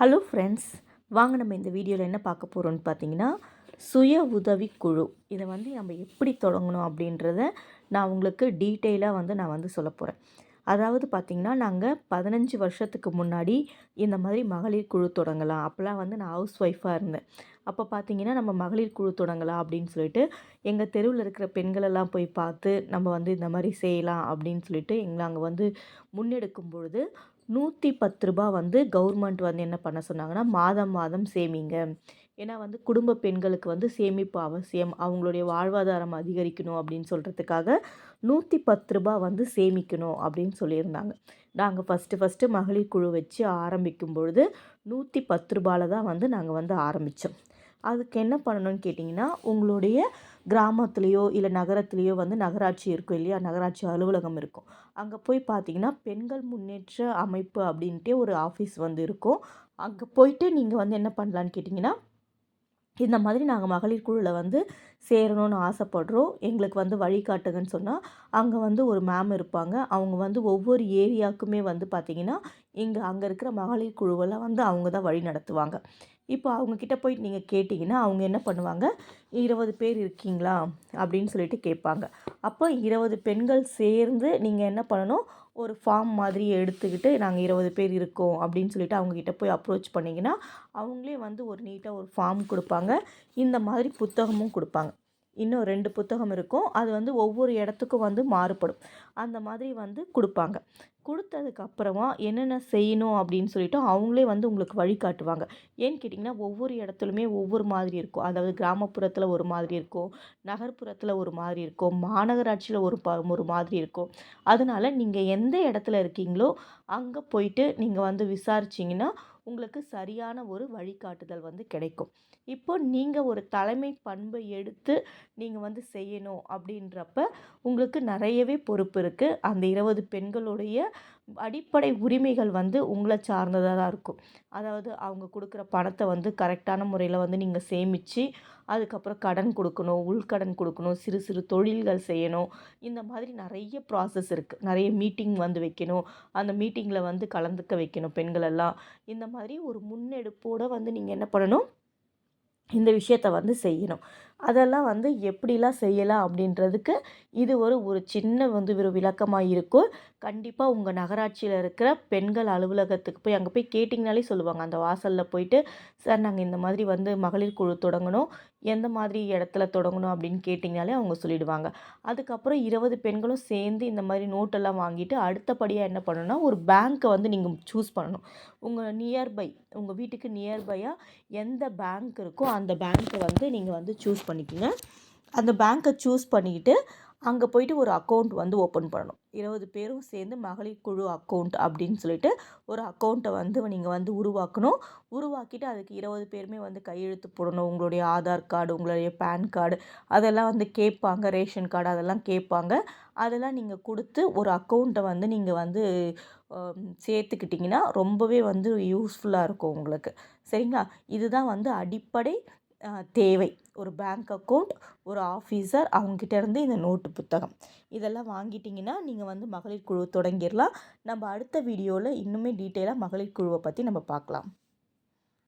Hello friends வாங்க நம்ம இந்த வீடியோவில் என்ன பார்க்க போகிறோம்னு பார்த்தீங்கன்னா சுய உதவி குழு. இதை வந்து நம்ம எப்படி தொடங்கணும் அப்படின்றத நான் உங்களுக்கு டீட்டெயிலாக வந்து நான் வந்து சொல்ல போகிறேன் அதாவது பார்த்திங்கன்னா நாங்கள் பதினஞ்சு வருஷத்துக்கு முன்னாடி இந்த மாதிரி மகளிர் குழு தொடங்கலாம். அப்போல்லாம் வந்து நான் ஹவுஸ் ஒய்ஃபாக இருந்தேன். அப்போ பார்த்தீங்கன்னா நம்ம மகளிர் குழு தொடங்கலாம் அப்படின்னு சொல்லிட்டு எங்கள் தெருவில் இருக்கிற பெண்களெல்லாம் போய் பார்த்து நம்ம வந்து இந்த மாதிரி செய்யலாம் அப்படின்னு சொல்லிட்டு எங்களை அங்கே வந்து முன்னெடுக்கும் பொழுது நூற்றி பத்து ரூபா வந்து கவர்மெண்ட் வந்து என்ன பண்ண சொன்னாங்கன்னா மாதம் மாதம் சேமிங்க. ஏன்னா வந்து குடும்ப பெண்களுக்கு வந்து சேமிப்பு அவசியம். அவங்களுடைய வாழ்வாதாரம் அதிகரிக்கணும் அப்படின்னு சொல்கிறதுக்காக நூற்றி பத்து ரூபா வந்து சேமிக்கணும் அப்படின்னு சொல்லியிருந்தாங்க. நாங்கள் ஃபஸ்ட்டு ஃபஸ்ட்டு மகளிர் குழு வச்சு ஆரம்பிக்கும் பொழுது நூற்றி பத்து ரூபாவில் தான் வந்து நாங்கள் வந்து ஆரம்பித்தோம் அதுக்கு என்ன பண்ணணும்னு கேட்டிங்கன்னா உங்களுடைய கிராமத்துலேயோ இல்லை நகரத்துலேயோ வந்து நகராட்சி இருக்கும் இல்லையா? நகராட்சி அலுவலகம் இருக்கும். அங்கே போய் பார்த்தீங்கன்னா பெண்கள் முன்னேற்ற அமைப்பு அப்படின்ட்டே ஒரு ஆஃபீஸ் வந்து இருக்கும். அங்கே போயிட்டு நீங்கள் வந்து என்ன பண்ணலான்னு கேட்டிங்கன்னா இந்த மாதிரி நாங்கள் மகளிர் குழுவில் வந்து சேரணும்னு ஆசைப்படுறோம். எங்களுக்கு வந்து வழிகாட்டுங்கன்னு சொன்னால் அங்கே வந்து ஒரு மேம் இருப்பாங்க. அவங்க வந்து ஒவ்வொரு ஏரியாவுக்குமே வந்து பார்த்திங்கன்னா இங்கே அங்கே இருக்கிற மகளிர் குழுவெல்லாம் வந்து அவங்க தான் வழி நடத்துவாங்க. இப்போ அவங்கக்கிட்ட போயிட்டு நீங்கள் கேட்டிங்கன்னா அவங்க என்ன பண்ணுவாங்க? இருபது பேர் இருக்கீங்களா? அப்படின்னு சொல்லிட்டு கேட்பாங்க. அப்போ இருபது பெண்கள் சேர்ந்து நீங்கள் என்ன பண்ணணும்? ஒரு ஃபார்ம் மாதிரி எடுத்துக்கிட்டு நாங்கள் இருபது பேர் இருக்கோம் அப்படின்னு சொல்லிட்டு அவங்கக்கிட்ட போய் அப்ரோச் பண்ணிங்கன்னா அவங்களே வந்து ஒரு நீட்டாக ஒரு ஃபார்ம் கொடுப்பாங்க. இந்த மாதிரி புத்தகமும் கொடுப்பாங்க. இன்னும் ரெண்டு புத்தகம் இருக்கும். அது வந்து ஒவ்வொரு இடத்துக்கும் வந்து மாறுபடும். அந்த மாதிரி வந்து கொடுப்பாங்க. கொடுத்ததுக்கப்புறமா என்னென்ன செய்யணும் அப்படின்னு சொல்லிட்டு அவங்களே வந்து உங்களுக்கு வழிகாட்டுவாங்க ஏன்னு கேட்டிங்கன்னா ஒவ்வொரு இடத்துலையுமே ஒவ்வொரு மாதிரி இருக்கும். அதாவது கிராமப்புறத்தில் ஒரு மாதிரி இருக்கும். நகர்ப்புறத்தில் ஒரு மாதிரி இருக்கும். மாநகராட்சியில் ஒரு ப ஒரு மாதிரி இருக்கும். அதனால் நீங்கள் எந்த இடத்துல இருக்கீங்களோ அங்கே போயிட்டு நீங்கள் வந்து விசாரிச்சிங்கன்னா உங்களுக்கு சரியான ஒரு வழிகாட்டுதல் வந்து கிடைக்கும். இப்போ நீங்கள் ஒரு தலைமை பண்பை எடுத்து நீங்கள் வந்து செய்யணும் அப்படின்றப்ப உங்களுக்கு நிறையவே பொறுப்பு இருக்குது அந்த இருபது பெண்களுடைய அடிப்படை உரிமைகள் வந்து உங்களை சார்ந்ததாக தான் இருக்கும். அதாவது அவங்க கொடுக்குற பணத்தை வந்து கரெக்டான முறையில் வந்து நீங்கள் சேமித்து அதுக்கப்புறம் கடன் கொடுக்கணும் உள்கடன் கொடுக்கணும் சிறு சிறு தொழில்கள் செய்யணும். இந்த மாதிரி நிறைய ப்ராசஸ் இருக்குது நிறைய மீட்டிங் வந்து வைக்கணும். அந்த மீட்டிங்கில் வந்து கலந்துக்க வைக்கணும் பெண்களெல்லாம் இந்த மாதிரி ஒரு முன்னெடுப்போடு வந்து நீங்கள் என்ன பண்ணணும்? இந்த விஷயத்த வந்து செய்யணும். அதெல்லாம் வந்து எப்படிலாம் செய்யலாம் அப்படின்றதுக்கு இது ஒரு ஒரு சின்ன வந்து ஒரு விளக்கமாக இருக்கும். கண்டிப்பாக உங்கள் நகராட்சியில் இருக்கிற பெண்கள் அலுவலகத்துக்கு போய் அங்கே போய் கேட்டிங்கனாலே சொல்லுவாங்க. அந்த வாசலில் போயிட்டு சார் நாங்கள் இந்த மாதிரி வந்து மகளிர் குழு தொடங்கணும். எந்த மாதிரி இடத்துல தொடங்கணும்? அப்படின்னு கேட்டிங்கனாலே அவங்க சொல்லிடுவாங்க. அதுக்கப்புறம் இருபது பெண்களும் சேர்ந்து இந்த மாதிரி நோட்டெல்லாம் வாங்கிட்டு அடுத்தபடியாக என்ன பண்ணணும்னா ஒரு பேங்க்கை வந்து நீங்கள் சூஸ் பண்ணணும். உங்கள் நியர்பை உங்கள் வீட்டுக்கு நியர்பையாக எந்த பேங்க் இருக்கோ அந்த பேங்க்கை வந்து நீங்கள் வந்து சூஸ் பண்ணிக்கோங்க. அந்த பேங்க்கை சூஸ் பண்ணிக்கிட்டு அங்கே போயிட்டு ஒரு அக்கௌண்ட் வந்து ஓப்பன் பண்ணணும். இருபது பேரும் சேர்ந்து மகளிர் குழு அக்கௌண்ட் அப்படின்னு சொல்லிட்டு ஒரு அக்கௌண்ட்டை வந்து நீங்கள் வந்து உருவாக்கணும். உருவாக்கிட்டு அதுக்கு இருபது பேருமே வந்து கையெழுத்து போடணும். உங்களுடைய ஆதார் கார்டு உங்களுடைய பேன் கார்டு அதெல்லாம் வந்து கேட்பாங்க. ரேஷன் கார்டு அதெல்லாம் கேட்பாங்க. அதெல்லாம் நீங்கள் கொடுத்து ஒரு அக்கௌண்ட்டை வந்து நீங்கள் வந்து சேர்த்துக்கிட்டிங்கன்னா ரொம்பவே வந்து யூஸ்ஃபுல்லாக இருக்கும் உங்களுக்கு. சரிங்களா? இதுதான் வந்து அடிப்படை தேவை. ஒரு பேங்க் அக்கௌண்ட் ஒரு ஆஃபீஸர் அவங்ககிட்ட இருந்து இந்த நோட்டு புத்தகம். இதெல்லாம் வாங்கிட்டிங்கன்னா நீங்கள் வந்து மகளிர் குழு தொடங்கிடலாம். நம்ம அடுத்த வீடியோவில் இன்னுமே டீட்டெயிலாக மகளிர் குழுவை பற்றி நம்ம பார்க்கலாம்.